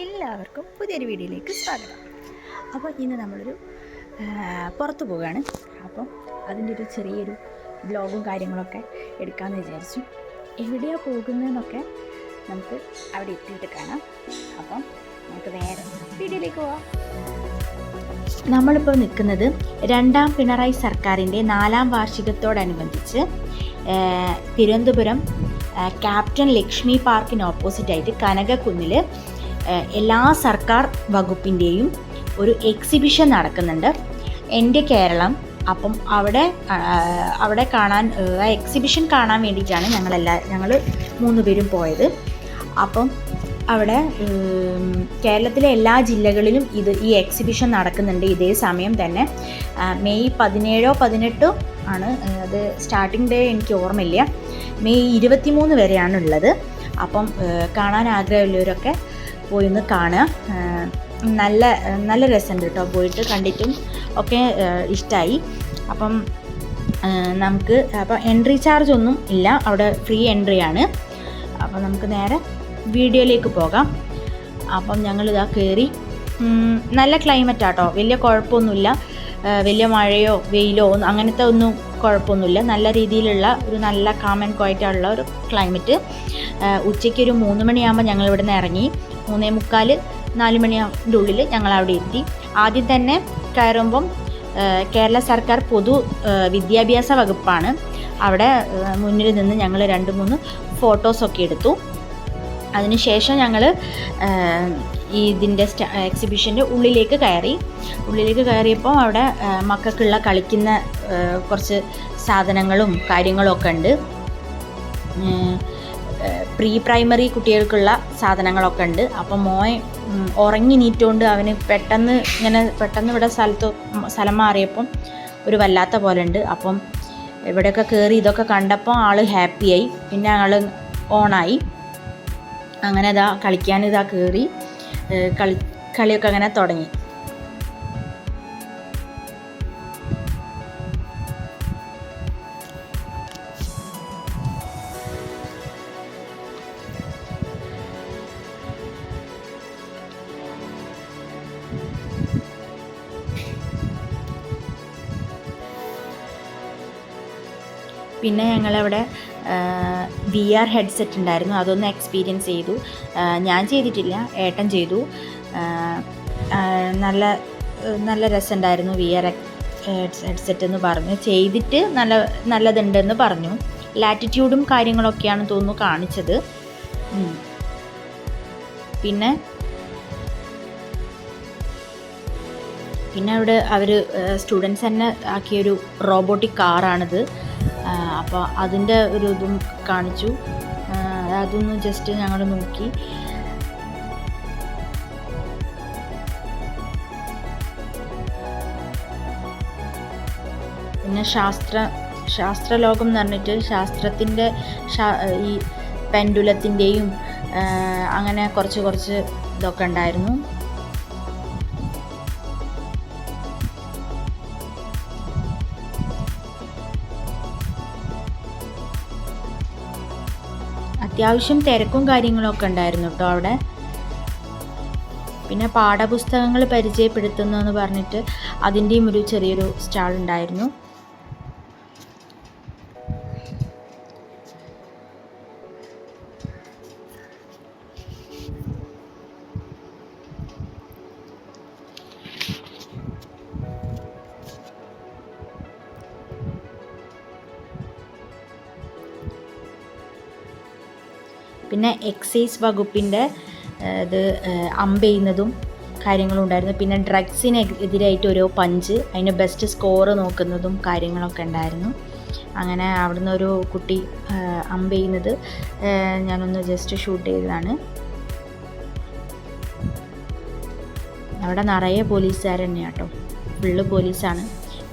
എല്ലാവർക്കും പുതിയൊരു വീഡിയോയിലേക്ക് സ്വാഗതം. അപ്പോൾ ഇന്ന് നമ്മളൊരു പുറത്ത് പോവുകയാണ്. അപ്പം അതിന്റെ ഒരു ചെറിയൊരു ബ്ലോഗും കാര്യങ്ങളൊക്കെ എടുക്കാമെന്ന് വിചാരിച്ചു. എവിടെയാണ് പോകുന്നതെന്നൊക്കെ നമുക്ക് അവിടെ എത്തിയിട്ട് കാണാം. അപ്പം നമുക്ക് വേറെ വീഡിയോയിലേക്ക് പോവാം. നമ്മളിപ്പോൾ നിൽക്കുന്നത് രണ്ടാം പിണറായി സർക്കാരിന്റെ നാലാം വാർഷികത്തോടനുബന്ധിച്ച് തിരുവനന്തപുരം ക്യാപ്റ്റൻ ലക്ഷ്മി പാർക്കിന് ഓപ്പോസിറ്റായിട്ട് കനകക്കുന്നിൽ എല്ലാ സർക്കാർ വകുപ്പിന്റെയും ഒരു എക്സിബിഷൻ നടക്കുന്നുണ്ട്. എന്റെ കേരളം അപ്പം അവിടെ അവിടെ കാണാൻ ആ എക്സിബിഷൻ കാണാൻ വേണ്ടിയിട്ടാണ് ഞങ്ങളെല്ലാ ഞങ്ങൾ മൂന്ന് പേരും പോയത്. അപ്പം അവിടെ കേരളത്തിലെ എല്ലാ ജില്ലകളിലും ഇത് ഈ എക്സിബിഷൻ നടക്കുന്നുണ്ട് ഇതേ സമയം തന്നെ. മെയ് പതിനേഴോ പതിനെട്ടോ ആണ് അത് സ്റ്റാർട്ടിംഗ് ഡേ എനിക്ക് ഓർമ്മയില്ല. മെയ് ഇരുപത്തിമൂന്ന് വരെയാണ് ഉള്ളത് അപ്പം കാണാൻ ആഗ്രഹമുള്ളവരൊക്കെ പോയി ഒന്ന് കാണുക നല്ല നല്ല രസമുണ്ട് കേട്ടോ പോയിട്ട് കണ്ടിട്ടും ഒക്കെ ഇഷ്ടമായി അപ്പം നമുക്ക് അപ്പം എൻട്രി ചാർജ് ഒന്നും ഇല്ല. അവിടെ ഫ്രീ എൻട്രി ആണ്. അപ്പം നമുക്ക് നേരെ വീഡിയോയിലേക്ക് പോകാം. അപ്പം ഞങ്ങളിതാ കയറി നല്ല ക്ലൈമറ്റ് ആട്ടോ. വലിയ കുഴപ്പമൊന്നുമില്ല വലിയ മഴയോ വെയിലോ ഒന്നും അങ്ങനത്തെ ഒന്നും കുഴപ്പമൊന്നുമില്ല നല്ല രീതിയിലുള്ള ഒരു നല്ല കാമൻ ആൻഡ് ക്വയറ്റായുള്ള ഒരു ക്ലൈമറ്റ് ഉച്ചയ്ക്ക് ഒരു മൂന്ന് മണിയാകുമ്പോൾ ഞങ്ങൾ ഇവിടെ നിന്ന് ഇറങ്ങി. മൂന്നേ മുക്കാൽ നാല് മണിയുടെ ഉള്ളിൽ ഞങ്ങൾ അവിടെ എത്തി. ആദ്യം തന്നെ കയറുമ്പം കേരള സർക്കാർ പൊതു വിദ്യാഭ്യാസ വകുപ്പാണ്. അവിടെ മുന്നിൽ നിന്ന് ഞങ്ങൾ രണ്ട് മൂന്ന് ഫോട്ടോസൊക്കെ എടുത്തു. അതിനുശേഷം ഞങ്ങൾ ഈ ഇതിന്റെ സ്റ്റാ എക്സിബിഷന്റെ ഉള്ളിലേക്ക് കയറി. ഉള്ളിലേക്ക് കയറിയപ്പോൾ അവിടെ മക്കൾക്കുള്ള കളിക്കുന്ന കുറച്ച് സാധനങ്ങളും കാര്യങ്ങളും ഒക്കെ ഉണ്ട്. പ്രീ പ്രൈമറി കുട്ടികൾക്കുള്ള സാധനങ്ങളൊക്കെ ഉണ്ട്. അപ്പം മോൻ ഉറങ്ങി നീറ്റുകൊണ്ട് അവന് പെട്ടെന്ന് ഇങ്ങനെ പെട്ടെന്ന് ഇവിടെ സ്ഥലത്ത് സ്ഥലം മാറിയപ്പം ഒരു വല്ലാത്ത പോലെ ഉണ്ട്. അപ്പം ഇവിടെയൊക്കെ കയറി ഇതൊക്കെ കണ്ടപ്പോൾ ആൾ ഹാപ്പിയായി പിന്നെ ആൾ ഓണായി. അങ്ങനെ ഇതാ കളിക്കാൻ ഇതാ കയറി കളി കളിയൊക്കെ അങ്ങനെ തുടങ്ങി. പിന്നെ ഞങ്ങളവിടെ വി ആർ ഹെഡ്സെറ്റ് ഉണ്ടായിരുന്നു. അതൊന്ന് എക്സ്പീരിയൻസ് ചെയ്തു. ഞാൻ ചെയ്തിട്ടില്ല. ഏട്ടൻ ചെയ്തു. നല്ല നല്ല രസമുണ്ടായിരുന്നു വി ആർ ഹെഡ്സെറ്റ് എന്ന് പറഞ്ഞു. ചെയ്തിട്ട് നല്ല നല്ലതുണ്ടെന്ന് പറഞ്ഞു. ലാറ്റിറ്റ്യൂഡും കാര്യങ്ങളൊക്കെയാണ് തോന്നുന്നു കാണിച്ചത്. പിന്നെ? പിന്നെ അവിടെ അവർ സ്റ്റുഡൻസ് തന്നെ ആക്കിയൊരു റോബോട്ടിക് കാറാണിത് അപ്പോൾ അതിന്റെ ഒരു ഇതും കാണിച്ചു. അതൊന്ന് ജസ്റ്റ് ഞങ്ങൾ നോക്കി. പിന്നെ ശാസ്ത്ര ശാസ്ത്രലോകം എന്ന് പറഞ്ഞിട്ട് ശാസ്ത്രത്തിന്റെ ഈ പെൻഡുലത്തിന്റെയും അങ്ങനെ കുറച്ച് കുറച്ച് ഇതൊക്കെ ഉണ്ടായിരുന്നു. അത്യാവശ്യം തിരക്കും കാര്യങ്ങളൊക്കെ ഉണ്ടായിരുന്നു കേട്ടോ അവിടെ. പിന്നെ പാഠപുസ്തകങ്ങൾ പരിചയപ്പെടുത്തുന്നു എന്ന് പറഞ്ഞിട്ട് അതിന്റെയും ഒരു ചെറിയൊരു സ്റ്റാൾ ഉണ്ടായിരുന്നു. പിന്നെ എക്സൈസ് വകുപ്പിന്റെ ഇത് അമ്പ് ചെയ്യുന്നതും കാര്യങ്ങളും ഉണ്ടായിരുന്നു. പിന്നെ ഡ്രഗ്സിന് എതിരായിട്ട് ഓരോ പഞ്ച് അതിന് ബെസ്റ്റ് സ്കോർ നോക്കുന്നതും കാര്യങ്ങളൊക്കെ ഉണ്ടായിരുന്നു. അങ്ങനെ അവിടുന്ന് ഒരു കുട്ടി അമ്പ് ചെയ്യുന്നത് ഞാനൊന്ന് ജസ്റ്റ് ഷൂട്ട് ചെയ്തതാണ്. അവിടെ നിറയെ പോലീസുകാർ തന്നെയാണ് കേട്ടോ. ഫുള്ള് പോലീസാണ്.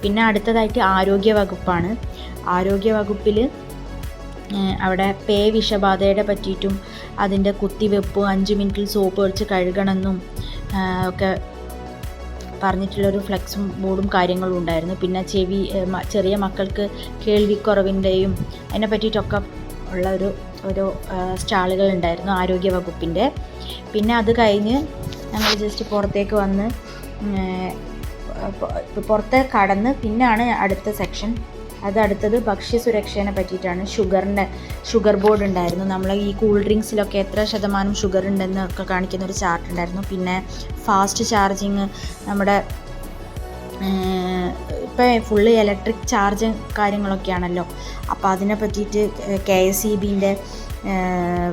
പിന്നെ അടുത്തതായിട്ട് ആരോഗ്യ വകുപ്പാണ്. ആരോഗ്യ വകുപ്പിൽ അവിടെ പേ വിഷബാധയുടെ പറ്റിയിട്ടും അതിന്റെ കുത്തിവെപ്പ് അഞ്ച് മിനിറ്റിൽ സോപ്പ് വെച്ച് കഴുകണമെന്നും ഒക്കെ പറഞ്ഞിട്ടുള്ളൊരു ഫ്ലെക്സും ബോർഡും കാര്യങ്ങളും ഉണ്ടായിരുന്നു. പിന്നെ ചെവി ചെറിയ മക്കൾക്ക് കേൾവിക്കുറവിന്റെയും അതിനെ പറ്റിയിട്ടൊക്കെ ഉള്ള ഒരു ഒരു സ്റ്റാളുകൾ ഉണ്ടായിരുന്നു ആരോഗ്യ വകുപ്പിന്റെ. പിന്നെ അത് കഴിഞ്ഞ് ഞങ്ങൾ ജസ്റ്റ് പുറത്തേക്ക് വന്ന് പുറത്ത് കടന്ന് പിന്നാണ് അടുത്ത സെക്ഷൻ അത് അടുത്തത് ഭക്ഷ്യസുരക്ഷേനെ പറ്റിയിട്ടാണ്. ഷുഗറിന്റെ ഷുഗർ ബോർഡ് ഉണ്ടായിരുന്നു. നമ്മൾ ഈ കൂൾ ഡ്രിങ്ക്സിലൊക്കെ എത്ര ശതമാനം ഷുഗർ ഉണ്ടെന്ന് ഒക്കെ കാണിക്കുന്ന ഒരു ചാർട്ട് ഉണ്ടായിരുന്നു. പിന്നെ ഫാസ്റ്റ് ചാർജിങ് നമ്മുടെ ഇപ്പോൾ ഫുള്ള് ഇലക്ട്രിക് ചാർജ് കാര്യങ്ങളൊക്കെയാണല്ലോ. അപ്പോൾ അതിനെ പറ്റിയിട്ട് കെ എസ് ഇ ബിന്റെ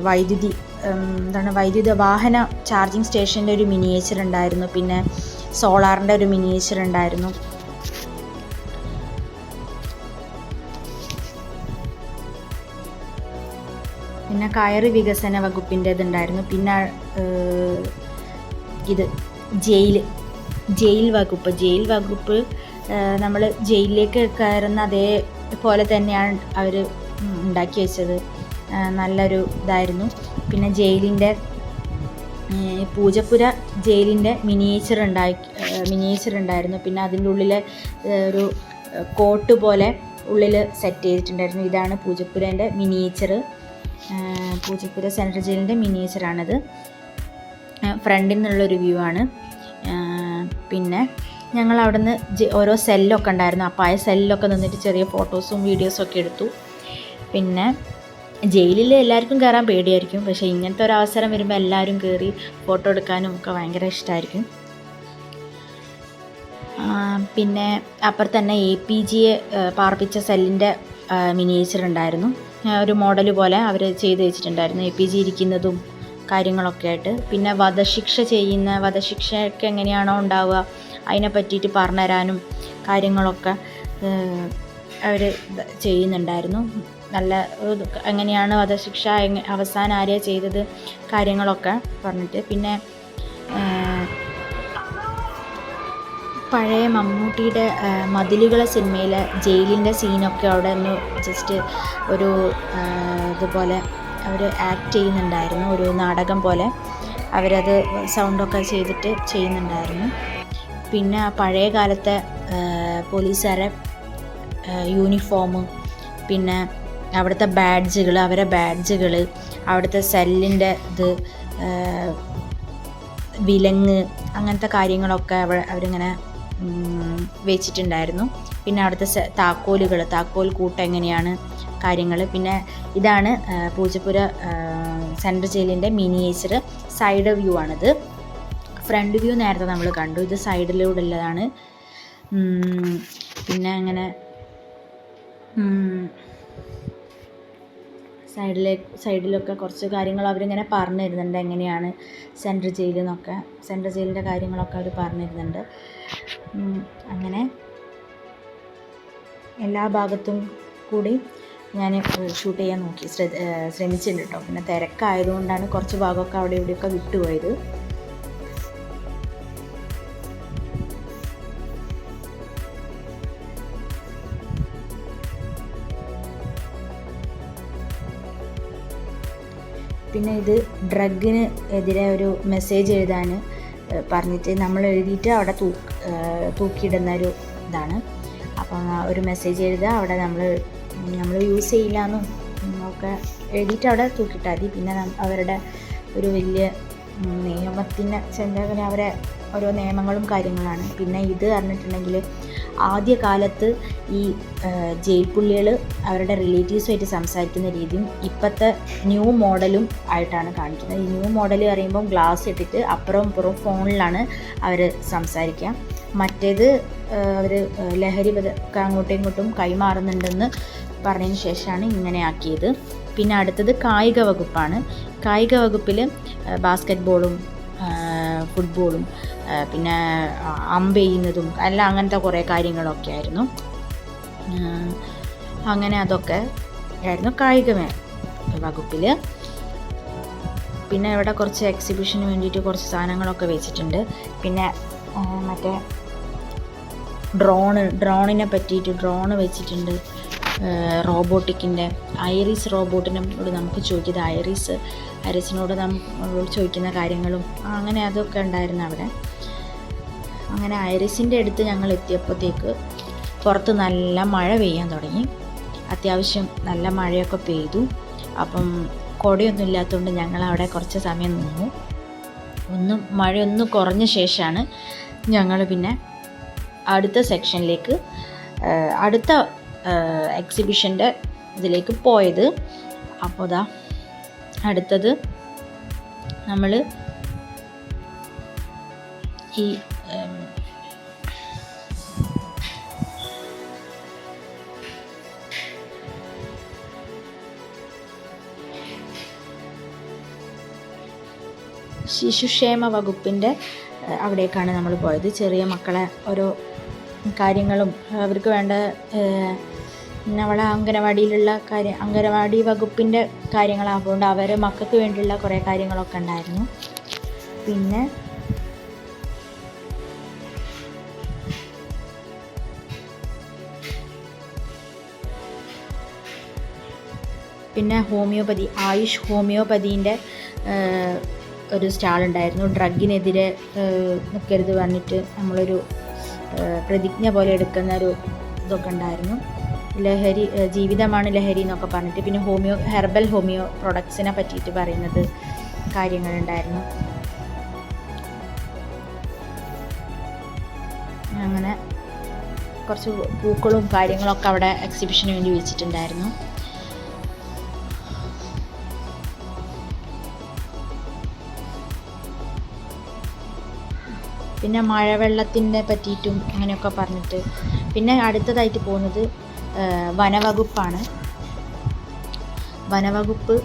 വൈദ്യുതി എന്താണ് വൈദ്യുത വാഹന ചാർജിങ് സ്റ്റേഷന്റെ ഒരു മിനിയേച്ചർ ഉണ്ടായിരുന്നു. പിന്നെ സോളാറിന്റെ ഒരു മിനിയേച്ചർ ഉണ്ടായിരുന്നു. പിന്നെ കയറ് വികസന വകുപ്പിന്റെ ഇതുണ്ടായിരുന്നു പിന്നെ ഇത് ജയിൽ ജയിൽ വകുപ്പ്. ജയിൽ വകുപ്പ് നമ്മൾ ജയിലിലേക്ക് കയറുന്ന അതേപോലെ തന്നെയാണ് അവർ ഉണ്ടാക്കി വെച്ചത്. നല്ലൊരു ഇതായിരുന്നു. പിന്നെ ജയിലിന്റെ പൂജപ്പുര ജയിലിന്റെ മിനിയേച്ചർ ഉണ്ടായി മിനിയേച്ചർ ഉണ്ടായിരുന്നു. പിന്നെ അതിന്റെ ഉള്ളിൽ ഒരു കോട്ട് പോലെ ഉള്ളിൽ സെറ്റ് ചെയ്തിട്ടുണ്ടായിരുന്നു. ഇതാണ് പൂജപ്പുരേന്റെ മിനിയേച്ചർ പൂജപ്പുര സെൻട്രൽ ജയിലിന്റെ മിനിയേച്ചറാണിത്. ഫ്രണ്ടിൽ നിന്നുള്ളൊരു വ്യൂ ആണ് പിന്നെ ഞങ്ങൾ അവിടുന്ന് ഓരോ സെല്ലൊക്കെ ഉണ്ടായിരുന്നു. അപ്പോൾ ആ സെല്ലൊക്കെ നിന്നിട്ട് ചെറിയ ഫോട്ടോസും വീഡിയോസും ഒക്കെ എടുത്തു. പിന്നെ ജയിലിൽ എല്ലാവർക്കും കയറാൻ പേടിയായിരിക്കും. പക്ഷേ ഇങ്ങനത്തെ ഒരു അവസരം വരുമ്പോൾ എല്ലാവരും കയറി ഫോട്ടോ എടുക്കാനും ഒക്കെ ഭയങ്കര ഇഷ്ടമായിരിക്കും പിന്നെ അപ്പുറത്തന്നെ എ പി ജിയെ പാർപ്പിച്ച സെല്ലിന്റെ മിനിയേച്ചർ ഉണ്ടായിരുന്നു ഒരു മോഡൽ പോലെ അവർ ചെയ്ത് വെച്ചിട്ടുണ്ടായിരുന്നു. എ പി ജി ഇരിക്കുന്നതും കാര്യങ്ങളൊക്കെ ആയിട്ട്. പിന്നെ വധശിക്ഷ ചെയ്യുന്ന വധശിക്ഷയൊക്കെ എങ്ങനെയാണോ ഉണ്ടാവുക അതിനെ പറ്റിയിട്ട് പറഞ്ഞുതരാനും കാര്യങ്ങളൊക്കെ അവർ ചെയ്യുന്നുണ്ടായിരുന്നു. നല്ല എങ്ങനെയാണ് വധശിക്ഷ അവസാനം ആരെയാണ് ചെയ്തത് കാര്യങ്ങളൊക്കെ പറഞ്ഞിട്ട്. പിന്നെ പഴയ മമ്മൂട്ടിയുടെ മതിലുകളെ സിനിമയിലെ ജയിലിന്റെ സീനൊക്കെ അവിടെ ഒന്ന് ജസ്റ്റ് ഒരു ഇതുപോലെ അവർ ആക്ട് ചെയ്യുന്നുണ്ടായിരുന്നു ഒരു നാടകം പോലെ. അവരത് സൗണ്ടൊക്കെ ചെയ്തിട്ട് ചെയ്യുന്നുണ്ടായിരുന്നു. പിന്നെ പഴയ കാലത്തെ പോലീസുകാരെ യൂണിഫോം പിന്നെ അവിടുത്തെ ബാഡ്ജുകൾ അവരെ ബാഡ്ജുകൾ അവിടുത്തെ സെല്ലിന്റെ ഇത് വിലങ്ങ് അങ്ങനത്തെ കാര്യങ്ങളൊക്കെ അവ അവരിങ്ങനെ വെച്ചിട്ടുണ്ടായിരുന്നു. പിന്നെ അവിടുത്തെ താക്കോലുകൾ താക്കോൽ കൂട്ട് എങ്ങനെയാണ് കാര്യങ്ങൾ പിന്നെ ഇതാണ് പൂജപ്പുര സെൻട്രൽ ജയിലിന്റെ മിനിയേച്ചർ സൈഡ് വ്യൂ ആണിത്. ഫ്രണ്ട് വ്യൂ നേരത്തെ നമ്മൾ കണ്ടു. ഇത് സൈഡിലൂടെ ഉള്ളതാണ് പിന്നെ അങ്ങനെ സൈഡിലെ സൈഡിലൊക്കെ കുറച്ച് കാര്യങ്ങൾ അവരിങ്ങനെ പറഞ്ഞു തരുന്നുണ്ട് എങ്ങനെയാണ് സെൻട്രൽ ജയിലെന്നൊക്കെ സെൻട്രൽ ജയിലിന്റെ കാര്യങ്ങളൊക്കെ അവർ പറഞ്ഞു തരുന്നുണ്ട് അങ്ങനെ എല്ലാ ഭാഗത്തും കൂടി ഞാൻ ഷൂട്ട് ചെയ്യാൻ നോക്കി. ശ്രമിച്ചിട്ടുണ്ട് കേട്ടോ പിന്നെ തിരക്കായതുകൊണ്ടാണ് കുറച്ച് ഭാഗമൊക്കെ അവിടെ ഇവിടെയൊക്കെ വിട്ടുപോയത്. പിന്നെ ഇത് ഡ്രഗിന് എതിരെ ഒരു മെസ്സേജ് എഴുതാൻ പറഞ്ഞിട്ട് നമ്മൾ എഴുതിയിട്ട് അവിടെ തൂ തൂക്കിയിടുന്ന ഒരു ഇതാണ്. അപ്പം ഒരു മെസ്സേജ് എഴുതുക അവിടെ നമ്മൾ നമ്മൾ യൂസ് ചെയ്യില്ല എന്നും ഒക്കെ എഴുതിയിട്ട് അവിടെ തൂക്കിയിട്ടാൽ മതി. പിന്നെ അവരുടെ ഒരു വലിയ നിയമത്തിന്റെ ചെന്തകനെ അവരെ ഓരോ നിയമങ്ങളും കാര്യങ്ങളാണ്. പിന്നെ ഇത് പറഞ്ഞിട്ടുണ്ടെങ്കിൽ ആദ്യകാലത്ത് ഈ ജയിൽ പുള്ളികൾ അവരുടെ റിലേറ്റീവ്സുമായിട്ട് സംസാരിക്കുന്ന രീതിയും ഇപ്പോഴത്തെ ന്യൂ മോഡലും ആയിട്ടാണ് കാണിക്കുന്നത്. ഈ ന്യൂ മോഡൽ പറയുമ്പം ഗ്ലാസ് ഇട്ടിട്ട് അപ്പുറം പുറം ഫോണിലാണ് അവർ സംസാരിക്കുക. മറ്റേത് അവർ ലഹരി അങ്ങോട്ടും ഇങ്ങോട്ടും കൈമാറുന്നുണ്ടെന്ന് പറഞ്ഞതിന് ശേഷമാണ് ഇങ്ങനെ ആക്കിയത് പിന്നെ അടുത്തത് കായിക വകുപ്പാണ്. കായിക വകുപ്പിൽ ബാസ്ക്കറ്റ് ബോളും ഫുട്ബോളും പിന്നെ അമ്പ് ചെയ്യുന്നതും എല്ലാം അങ്ങനത്തെ കുറേ കാര്യങ്ങളൊക്കെ ആയിരുന്നു. അങ്ങനെ അതൊക്കെ ആയിരുന്നു കായികമേ വകുപ്പിൽ പിന്നെ ഇവിടെ കുറച്ച് എക്സിബിഷന് വേണ്ടിയിട്ട് കുറച്ച് സാധനങ്ങളൊക്കെ വെച്ചിട്ടുണ്ട്. പിന്നെ മറ്റേ ഡ്രോണ് ഡ്രോണിനെ പറ്റിയിട്ട് ഡ്രോണ് വെച്ചിട്ടുണ്ട്. റോബോട്ടിക്കിന്റെ ഐറിസ് റോബോട്ടിനോട് നമുക്ക് ചോദിക്കുന്നത് ഐറിസ് ഐറിസിനോട് നമ്മൾ ചോദിക്കുന്ന കാര്യങ്ങളും അങ്ങനെ അതൊക്കെ ഉണ്ടായിരുന്നു അവിടെ. അങ്ങനെ ഐറിസിന്റെ അടുത്ത് ഞങ്ങൾ എത്തിയപ്പോഴത്തേക്ക് പുറത്ത് നല്ല മഴ പെയ്യാൻ തുടങ്ങി. അത്യാവശ്യം നല്ല മഴയൊക്കെ പെയ്തു. അപ്പം കൊടയൊന്നും ഇല്ലാത്തതുകൊണ്ട് ഞങ്ങൾ അവിടെ കുറച്ച് സമയം നിന്നു. ഒന്നും മഴയൊന്നും കുറഞ്ഞ ശേഷമാണ് ഞങ്ങൾ പിന്നെ അടുത്ത സെക്ഷനിലേക്ക് അടുത്ത എക്സിബിഷന്റെ ഇതിലേക്ക് പോയത്. അപ്പോൾ ദാ അടുത്തത് നമ്മൾ ഈ ശിശുക്ഷേമ വകുപ്പിന്റെ അവിടേക്കാണ് നമ്മൾ പോയത്. ചെറിയ മക്കളെ ഓരോ കാര്യങ്ങളും അവർക്ക് വേണ്ട നമ്മളെ അംഗനവാടിയിലുള്ള കാര്യം അംഗനവാടി വകുപ്പിന്റെ കാര്യങ്ങളാകൊണ്ട് അവരെ മക്കൾക്ക് വേണ്ടിയുള്ള കുറേ കാര്യങ്ങളൊക്കെ ഉണ്ടായിരുന്നു. പിന്നെ പിന്നെ ഹോമിയോപ്പതി ആയുഷ് ഹോമിയോപ്പതീന്റെ ഒരു സ്റ്റാൾ ഉണ്ടായിരുന്നു ഡ്രഗിനെതിരെ നിൽക്കരുത് പറഞ്ഞിട്ട് നമ്മളൊരു പ്രതിജ്ഞ പോലെ എടുക്കുന്ന ഒരു ഇതൊക്കെ ഉണ്ടായിരുന്നു. ലഹരി ജീവിതമാണ് ലഹരി എന്നൊക്കെ പറഞ്ഞിട്ട്. പിന്നെ ഹോമിയോ ഹെർബൽ ഹോമിയോ പ്രൊഡക്ട്സിനെ പറ്റിയിട്ട് പറയുന്നത് കാര്യങ്ങളുണ്ടായിരുന്നു. അങ്ങനെ കുറച്ച് പൂക്കളും കാര്യങ്ങളൊക്കെ അവിടെ എക്സിബിഷന് വേണ്ടി വെച്ചിട്ടുണ്ടായിരുന്നു പിന്നെ മഴവെള്ളത്തിനെ പറ്റിയിട്ടും അങ്ങനെയൊക്കെ പറഞ്ഞിട്ട്. പിന്നെ അടുത്തതായിട്ട് പോകുന്നത് വനവകുപ്പാണ്. വനവകുപ്പ്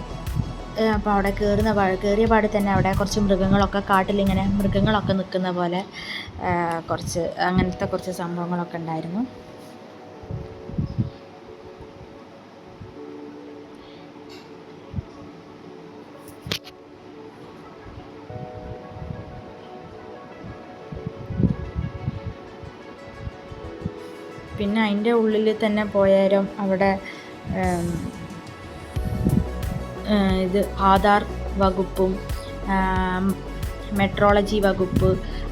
അപ്പോൾ അവിടെ കയറുന്ന കയറിയ പാട് തന്നെ അവിടെ കുറച്ച് മൃഗങ്ങളൊക്കെ കാട്ടിലിങ്ങനെ മൃഗങ്ങളൊക്കെ നിൽക്കുന്ന പോലെ കുറച്ച് അങ്ങനത്തെ കുറച്ച് സംഭവങ്ങളൊക്കെ ഉണ്ടായിരുന്നു. പിന്നെ അതിന്റെ ഉള്ളിൽ തന്നെ പോയാലും? അവിടെ ഇത് ആധാർ വകുപ്പും മെട്രോളജി വകുപ്പ്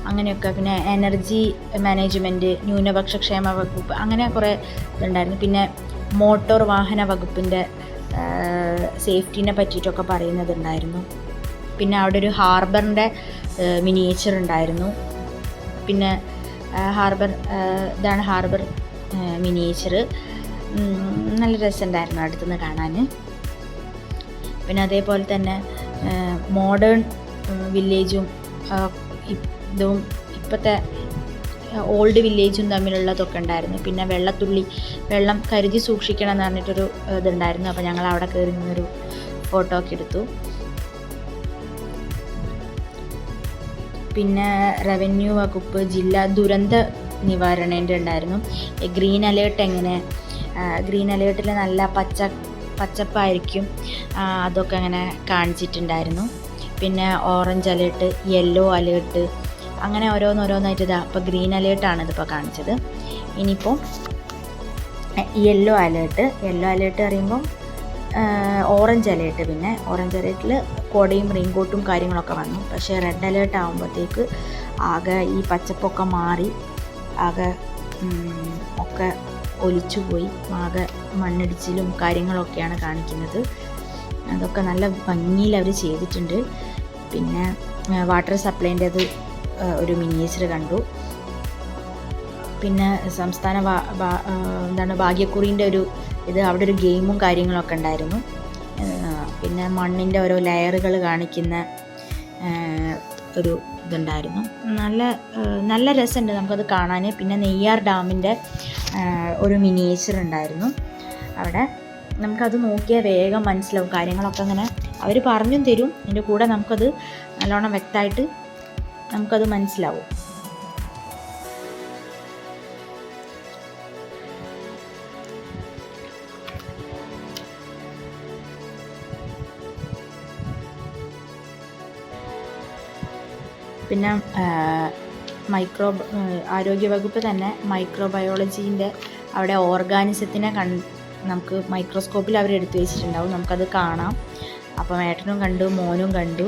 അങ്ങനെയൊക്കെ. പിന്നെ എനർജി മാനേജ്മെന്റ് ന്യൂനപക്ഷ ക്ഷേമ വകുപ്പ് അങ്ങനെ കുറേ ഇതുണ്ടായിരുന്നു. പിന്നെ മോട്ടോർ വാഹന വകുപ്പിന്റെ സേഫ്റ്റീനെ പറ്റിയിട്ടൊക്കെ പറയുന്നതുണ്ടായിരുന്നു. പിന്നെ അവിടെ ഒരു ഹാർബറിന്റെ മിനിയേച്ചർ ഉണ്ടായിരുന്നു. പിന്നെ ഹാർബർ ഇതാണ് ഹാർബർ. മിനിയേച്ചർ നല്ല രസമുണ്ടായിരുന്നു അടുത്തുനിന്ന് കാണാൻ പിന്നെ അതേപോലെ തന്നെ മോഡേൺ വില്ലേജും ഇതും ഇപ്പോഴത്തെ ഓൾഡ് വില്ലേജും തമ്മിലുള്ളതൊക്കെ ഉണ്ടായിരുന്നു. പിന്നെ വെള്ളത്തുള്ളി വെള്ളം കരുതി സൂക്ഷിക്കണം എന്ന് പറഞ്ഞിട്ടൊരു ഇതുണ്ടായിരുന്നു. അപ്പോൾ ഞങ്ങൾ അവിടെ കയറി നിന്നൊരു ഫോട്ടോ ഒക്കെ എടുത്തു. പിന്നെ റവന്യൂ വകുപ്പ് ജില്ലാ ദുരന്ത നിവാരണേന്റെ ഉണ്ടായിരുന്നു. ഗ്രീൻ അലേർട്ട് എങ്ങനെ ഗ്രീൻ അലേർട്ടിൽ നല്ല പച്ച പച്ചപ്പായിരിക്കും അതൊക്കെ അങ്ങനെ കാണിച്ചിട്ടുണ്ടായിരുന്നു. പിന്നെ ഓറഞ്ച് അലേർട്ട് യെല്ലോ അലേർട്ട് അങ്ങനെ ഓരോന്നോരോന്നായിട്ട് ഇതാ അപ്പോൾ ഗ്രീൻ അലേർട്ടാണ് ഇതിപ്പോൾ കാണിച്ചത്. ഇനിയിപ്പോൾ യെല്ലോ അലേർട്ട് യെല്ലോ അലേർട്ട് പറയുമ്പം ഓറഞ്ച് അലേർട്ട് പിന്നെ. ഓറഞ്ച് അലേർട്ടിൽ കൊടയും റെയിൻകോട്ടും കാര്യങ്ങളൊക്കെ വന്നു. പക്ഷേ റെഡ് അലേർട്ട് ആകുമ്പോഴത്തേക്ക് ആകെ ഈ പച്ചപ്പൊക്കെ മാറി ആകെ ഒക്കെ ഒലിച്ചുപോയി ആകെ മണ്ണിടിച്ചിലും കാര്യങ്ങളൊക്കെയാണ് കാണിക്കുന്നത്. അതൊക്കെ നല്ല ഭംഗിയിൽ അവർ ചെയ്തിട്ടുണ്ട്. പിന്നെ വാട്ടർ സപ്ലൈന്റെത് ഒരു മിനിയേച്ചർ കണ്ടു. പിന്നെ സംസ്ഥാന എന്താണ് ഭാഗ്യക്കുറീന്റെ ഒരു ഇത് അവിടെ ഒരു ഗെയിമും കാര്യങ്ങളൊക്കെ ഉണ്ടായിരുന്നു. പിന്നെ മണ്ണിന്റെ ഓരോ ലെയറുകൾ കാണിക്കുന്ന ഒരു ഇതുണ്ടായിരുന്നു. നല്ല നല്ല രസമുണ്ട് നമുക്കത് കാണാൻ പിന്നെ നെയ്യാർ ഡാമിന്റെ ഒരു മിനിയേച്ചർ ഉണ്ടായിരുന്നു. അവിടെ നമുക്കത് നോക്കിയാൽ വേഗം മനസ്സിലാവും കാര്യങ്ങളൊക്കെ അങ്ങനെ. അവർ പറഞ്ഞും തരും. അതിന്റെ കൂടെ നമുക്കത് നല്ലോണം വ്യക്തമായിട്ട് നമുക്കത് മനസ്സിലാവും. പിന്നെ മൈക്രോ ആരോഗ്യവകുപ്പ് തന്നെ മൈക്രോബയോളജീന്റെ അവിടെ ഓർഗാനിസത്തിനെ കൺ നമുക്ക് മൈക്രോസ്കോപ്പിൽ അവർ എടുത്തു വെച്ചിട്ടുണ്ടാവും. നമുക്കത് കാണാം. അപ്പം ഏട്ടനും കണ്ടു മോനും കണ്ടു.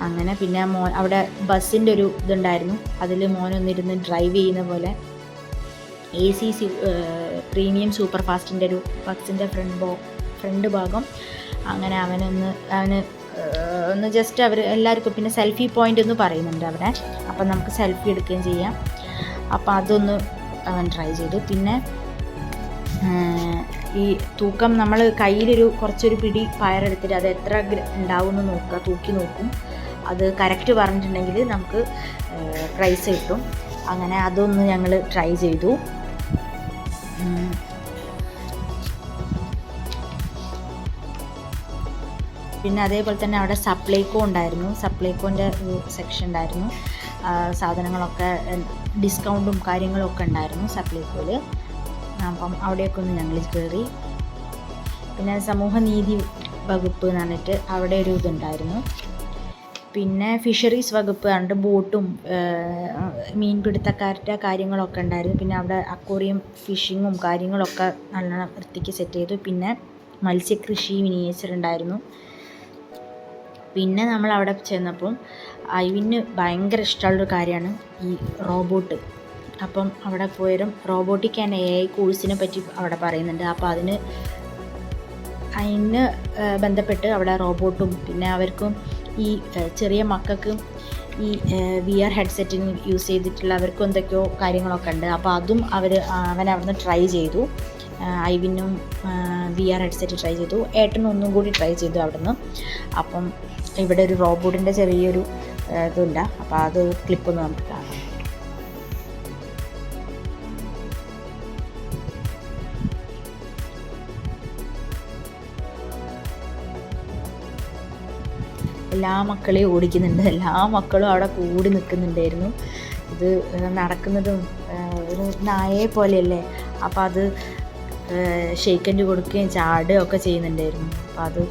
അങ്ങനെ പിന്നെ മോ അവിടെ ബസ്സിന്റെ ഒരു ഇതുണ്ടായിരുന്നു. അതിൽ മോനൊന്നിരുന്ന് ഡ്രൈവ് ചെയ്യുന്ന പോലെ. A C C premium super ഫാസ്റ്റിന്റെ ഒരു ബസ്സിന്റെ ഫ്രണ്ട് ബോ ഫ്രണ്ട് ഭാഗം. അങ്ങനെ അവനൊന്ന് അവന് ഒന്ന് ജസ്റ്റ് അവർ എല്ലാവർക്കും പിന്നെ സെൽഫി പോയിന്റ് എന്ന് പറയുന്നുണ്ട് അവിടെ അപ്പം നമുക്ക് സെൽഫി എടുക്കുകയും ചെയ്യാം. അപ്പോൾ അതൊന്ന് അവൻ ട്രൈ ചെയ്തു. പിന്നെ ഈ തൂക്കം നമ്മൾ കയ്യിലൊരു കുറച്ചൊരു പിടി പയറെടുത്തിട്ട് അത് എത്ര ഉണ്ടാവും എന്ന് നോക്കുക തൂക്കി നോക്കും. അത് കറക്റ്റ് പറഞ്ഞിട്ടുണ്ടെങ്കിൽ നമുക്ക് പ്രൈസ് കിട്ടും. അങ്ങനെ അതൊന്ന് ഞങ്ങൾ ട്രൈ ചെയ്തു. പിന്നെ അതേപോലെ തന്നെ അവിടെ സപ്ലൈക്കോ ഉണ്ടായിരുന്നു. സപ്ലൈക്കോന്റെ ഒരു സെക്ഷൻ ഉണ്ടായിരുന്നു. സാധനങ്ങളൊക്കെ ഡിസ്കൗണ്ടും കാര്യങ്ങളൊക്കെ ഉണ്ടായിരുന്നു സപ്ലൈക്കോയിൽ അപ്പം അവിടെയൊക്കെ ഒന്ന് ഞങ്ങൾ കയറി പിന്നെ സമൂഹനീതി വകുപ്പ് എന്ന് പറഞ്ഞിട്ട് അവിടെ ഒരു ഇതുണ്ടായിരുന്നു. പിന്നെ ഫിഷറീസ് വകുപ്പ് കണ്ട് ബോട്ടും മീൻപിടുത്തക്കാരുടെ കാര്യങ്ങളൊക്കെ ഉണ്ടായിരുന്നു. പിന്നെ അവിടെ അക്വറിയം ഫിഷിങ്ങും കാര്യങ്ങളൊക്കെ നല്ല വൃത്തിക്ക് സെറ്റ് ചെയ്തു. പിന്നെ മത്സ്യകൃഷി മിനിയേച്ചർ ഉണ്ടായിരുന്നു. പിന്നെ നമ്മൾ അവിടെ ചെന്നപ്പം ഐവിന് ഭയങ്കര ഇഷ്ടമുള്ളൊരു കാര്യമാണ് ഈ റോബോട്ട്. അപ്പം അവിടെ പോയാലും റോബോട്ടിക് ആൻഡ് എ ഐ കോഴ്സിനെ പറ്റി അവിടെ പറയുന്നുണ്ട്. അപ്പോൾ അതിന് അതിന് ബന്ധപ്പെട്ട് അവിടെ റോബോട്ടും പിന്നെ അവർക്കും ഈ ചെറിയ മക്കൾക്കും ഈ വി ആർ ഹെഡ്സെറ്റിന് യൂസ് ചെയ്തിട്ടുള്ള അവർക്കും എന്തൊക്കെയോ കാര്യങ്ങളൊക്കെ ഉണ്ട്. അപ്പോൾ അതും അവർ അവൻ അവിടുന്ന് ട്രൈ ചെയ്തു. ഐവിനും വി ആർ ഹെഡ്സെറ്റ് ട്രൈ ചെയ്തു. ഏട്ടനും ഒന്നും കൂടി ട്രൈ ചെയ്തു അവിടുന്ന്. അപ്പം ഇവിടെ ഒരു റോബോട്ടിന്റെ ചെറിയൊരു ഇതുണ്ട്. അപ്പോൾ അത് ക്ലിപ്പൊന്ന് നമുക്ക് കാണാം. എല്ലാ മക്കളെയും ഓടിക്കുന്നുണ്ട്. എല്ലാ മക്കളും അവിടെ കൂടി നിൽക്കുന്നുണ്ടായിരുന്നു. ഇത് നടക്കുന്നതും ഒരു നായയെ പോലെയല്ലേ? അപ്പോൾ അത് ഷെയ്ക്കൻഡ് കൊടുക്കുകയും ചാടുകയും ഒക്കെ ചെയ്യുന്നുണ്ടായിരുന്നു. അപ്പോൾ അത്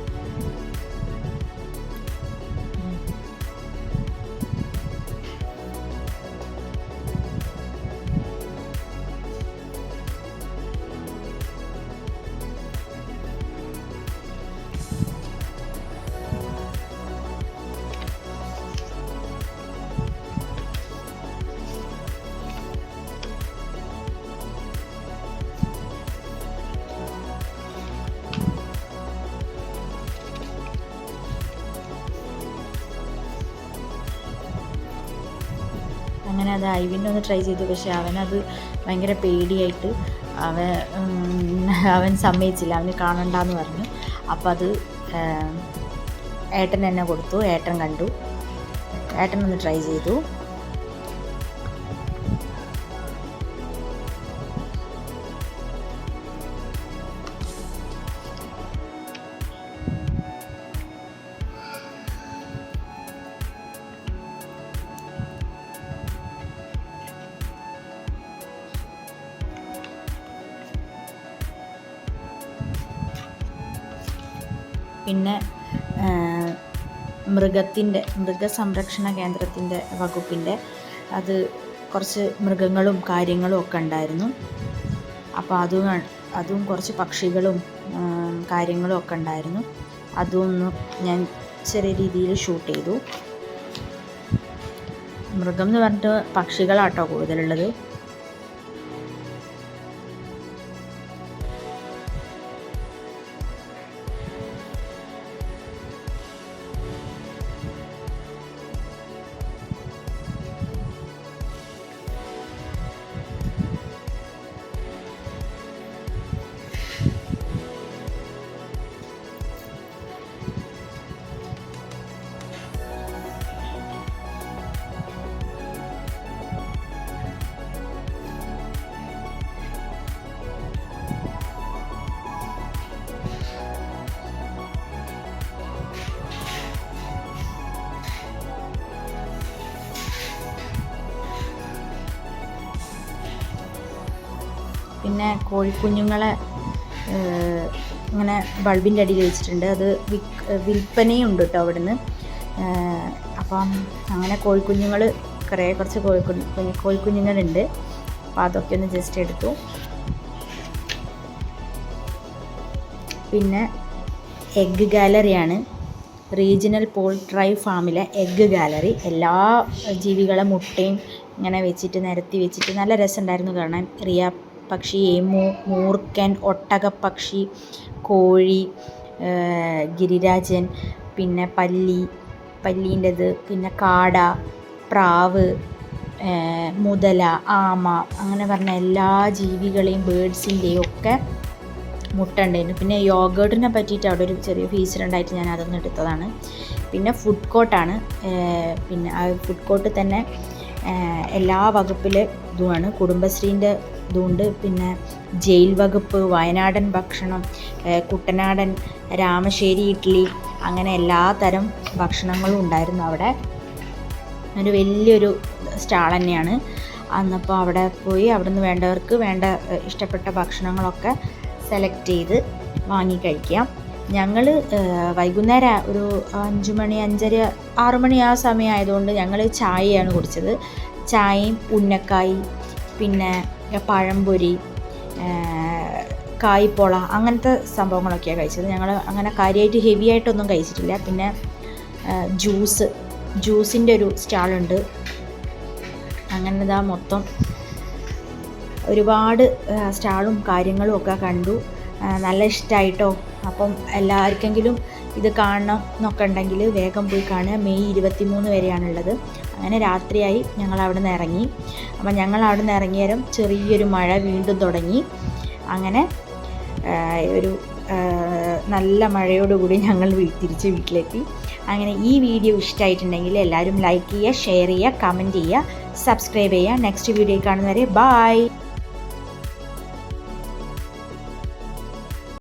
ഒന്ന് ട്രൈ ചെയ്തു. പക്ഷേ അവനത് ഭയങ്കര പേടിയായിട്ട് അവൻ അവൻ സമ്മതിച്ചില്ല. അവന് കാണണ്ടെന്ന് പറഞ്ഞു. അപ്പോൾ അത് ഏട്ടൻ എന്നെ കൊടുത്തു. ഏട്ടൻ കണ്ടു. ഏട്ടൻ ഒന്ന് ട്രൈ ചെയ്തു. പിന്നെ മൃഗത്തിന്റെ മൃഗസംരക്ഷണ കേന്ദ്രത്തിന്റെ വകുപ്പിന്റെ അത് കുറച്ച് മൃഗങ്ങളും കാര്യങ്ങളും ഒക്കെ ഉണ്ടായിരുന്നു. അപ്പോൾ അതും അതും കുറച്ച് പക്ഷികളും കാര്യങ്ങളും ഒക്കെ ഉണ്ടായിരുന്നു. അതും ഞാൻ ചെറിയ രീതിയിൽ ഷൂട്ട് ചെയ്തു. മൃഗം എന്ന് പറഞ്ഞിട്ട് പക്ഷികളാട്ടോ കൂടുതലുള്ളത്. പിന്നെ കോഴിക്കുഞ്ഞുങ്ങളെ ഇങ്ങനെ ബൾബിന്റെ അടിയിൽ വെച്ചിട്ടുണ്ട്. അത് വിക് വിൽപ്പനയും ഉണ്ട് കേട്ടോ അവിടുന്ന്. അപ്പം അങ്ങനെ കോഴിക്കുഞ്ഞുങ്ങൾ കുറേ കുറച്ച് കോഴിക്കുഞ്ഞു കുഞ്ഞ് കോഴിക്കുഞ്ഞുങ്ങളുണ്ട്. അപ്പോൾ അതൊക്കെ ഒന്ന് ജസ്റ്റ് എടുത്തു. പിന്നെ എഗ്ഗ് ഗാലറിയാണ് റീജിയണൽ പോൾട്രൈ ഫാമിലെ എഗ്ഗ് ഗാലറി എല്ലാ ജീവികളെ മുട്ടയും ഇങ്ങനെ വെച്ചിട്ട് നിരത്തി വെച്ചിട്ട് നല്ല രസമുണ്ടായിരുന്നു കാണാൻ. റിയ പക്ഷി എമു മൂർക്കൻ ഒട്ടകപ്പക്ഷി കോഴി ഗിരിരാജൻ പിന്നെ പല്ലി പല്ലീന്റെത് പിന്നെ കാട പ്രാവ് മുതല ആമ അങ്ങനെ പറഞ്ഞ എല്ലാ ജീവികളെയും ബേഡ്സിന്റെയും ഒക്കെ മുട്ട ഉണ്ടായിരുന്നു പിന്നെ യോഗേർട്ടിനെ പറ്റിയിട്ട് അവിടെ ഒരു ചെറിയ ഫീച്ചർ ഉണ്ടായിട്ട് ഞാൻ അതൊന്നും എടുത്തതാണ്. പിന്നെ ഫുഡ് കോർട്ടാണ് പിന്നെ ആ ഫുഡ് കോർട്ട് തന്നെ എല്ലാ വകുപ്പിലെ ഇതുമാണ്. കുടുംബശ്രീന്റെ ഇതുണ്ട്. പിന്നെ ജയിൽ വകുപ്പ് വയനാടൻ ഭക്ഷണം കുട്ടനാടൻ രാമശ്ശേരി ഇഡ്ഡലി അങ്ങനെ എല്ലാ തരം ഭക്ഷണങ്ങളും ഉണ്ടായിരുന്നു അവിടെ. ഒരു വലിയൊരു സ്റ്റാൾ തന്നെയാണ്. അന്നപ്പോൾ അവിടെ പോയി അവിടുന്ന് വേണ്ടവർക്ക് വേണ്ട ഇഷ്ടപ്പെട്ട ഭക്ഷണങ്ങളൊക്കെ സെലക്ട് ചെയ്ത് വാങ്ങി കഴിക്കാം. ഞങ്ങൾ വൈകുന്നേരം ഒരു അഞ്ച് മണി അഞ്ചര ആറ് മണി ആ സമയം ആയതുകൊണ്ട് ഞങ്ങൾ ചായയാണ് കുടിച്ചത്. ചായയും ഉന്നക്കായി പിന്നെ പഴംപൊരി കായ്പോള അങ്ങനത്തെ സംഭവങ്ങളൊക്കെയാണ് കഴിച്ചത്. ഞങ്ങൾ അങ്ങനെ കാര്യമായിട്ട് ഹെവി ആയിട്ടൊന്നും കഴിച്ചിട്ടില്ല. പിന്നെ ജ്യൂസ് ജ്യൂസിന്റെ ഒരു സ്റ്റാളുണ്ട് അങ്ങനെ ഇതാ മൊത്തം ഒരുപാട് സ്റ്റാളും കാര്യങ്ങളും ഒക്കെ കണ്ടു. നല്ല ഇഷ്ടമായിട്ടോ അപ്പം എല്ലാവർക്കെങ്കിലും ഇത് കാണണം എന്നൊക്കെ ഉണ്ടെങ്കിൽ വേഗം പോയി കാണുക. മെയ് ഇരുപത്തി മൂന്ന് വരെയാണുള്ളത്. അങ്ങനെ രാത്രിയായി ഞങ്ങൾ അവിടെ നിന്ന് ഇറങ്ങി. അപ്പം ഞങ്ങൾ അവിടെ നിന്ന് ഇറങ്ങിയാലും ചെറിയൊരു മഴ വീണ്ടും തുടങ്ങി. അങ്ങനെ ഒരു നല്ല മഴയോടുകൂടി ഞങ്ങൾ തിരിച്ച് വീട്ടിലെത്തി. അങ്ങനെ ഈ വീഡിയോ ഇഷ്ടമായിട്ടുണ്ടെങ്കിൽ എല്ലാവരും ലൈക്ക് ചെയ്യുക ഷെയർ ചെയ്യുക കമന്റ് ചെയ്യുക സബ്സ്ക്രൈബ് ചെയ്യുക. നെക്സ്റ്റ് വീഡിയോ കാണുന്നവരെ ബായ്